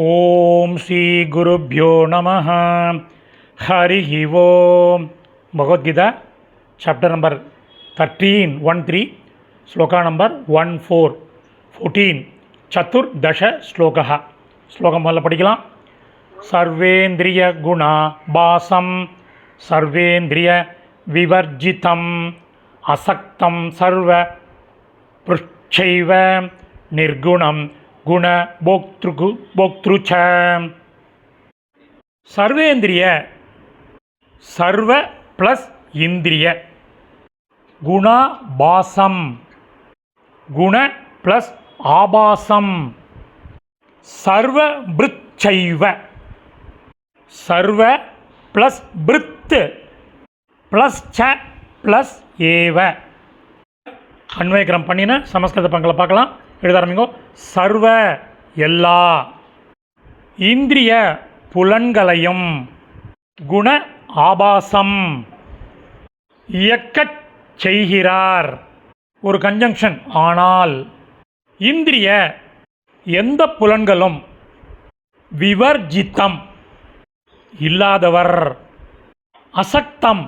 ஓம் ஸ்ரீ குருப்யோ நம Hari Om. Bhagavad Gita chapter number thirteen one three shloka number one four fourteen சதுர்தಶ shloka. ஸ்லோகம் முதல்ல படிக்கலாம். சர்வேந்திரிய குணா பாசம் சர்வேந்திரிய விவர்ஜிதம் அசக்தம் சர்வ புஷ்சைவ நிர்குணம். குண போக்திருக்கு போக்திருச்ச. சர்வேந்திரிய சர்வ ப்ளஸ் இந்திரிய. குணா பாசம் குண ப்ளஸ் ஆபாசம். சர்வ பிருச்சைவ சர்வ ப்ளஸ் பிரித்து ப்ளஸ் ச ப்ளஸ் ஏவ. அன்வயக்கரம் பண்ணின சமஸ்கிருத பங்களை பார்க்கலாம். எழுத ஆரம்பிங்கோ. சர்வ எல்லா இந்திரிய புலன்களையும் குண ஆபாசம் இயக்கச் செய்கிறார். ஒரு கன்ஜங்ஷன் ஆனால் இந்திரிய எந்த புலன்களும் விவர்ஜித்தம் இல்லாதவர் அசக்தம்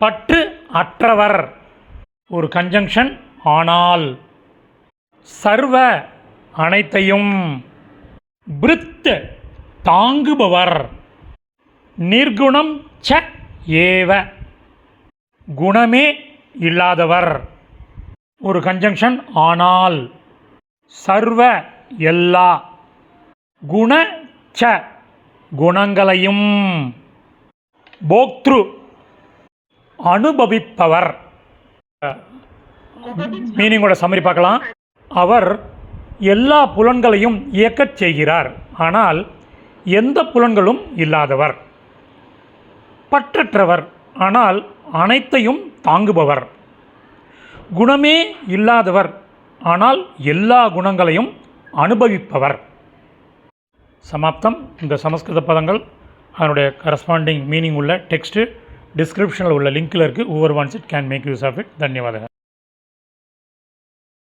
பற்று அற்றவர். ஒரு கன்ஜங்ஷன் ஆனால் சர்வ அனைத்தையும் பிருத் தாங்குபவர். நிர்குணம் ச ஏவ. குணமே இல்லாதவர். ஒரு கன்ஜங்ஷன் ஆனால் சர்வ எல்லா. குண ச குணங்களையும் போக்திரு அனுபவிப்பவர். மீனிங்கோட சம்மரி பார்க்கலாம். அவர் எல்லா புலன்களையும் இயக்கச் செய்கிறார். ஆனால் எந்த புலன்களும் இல்லாதவர். பற்றற்றவர். ஆனால் அனைத்தையும் தாங்குபவர். குணமே இல்லாதவர். ஆனால் எல்லா குணங்களையும் அனுபவிப்பவர். சமாப்தம். இந்த சமஸ்கிருத பதங்கள் அதனுடைய கரஸ்பாண்டிங் மீனிங் உள்ள டெக்ஸ்ட்டு டிஸ்கிரிப்ஷனில் உள்ள லிங்கில் இருக்குது ஒவ்வொரு once it can make use of it தன்யவாதங்கள்.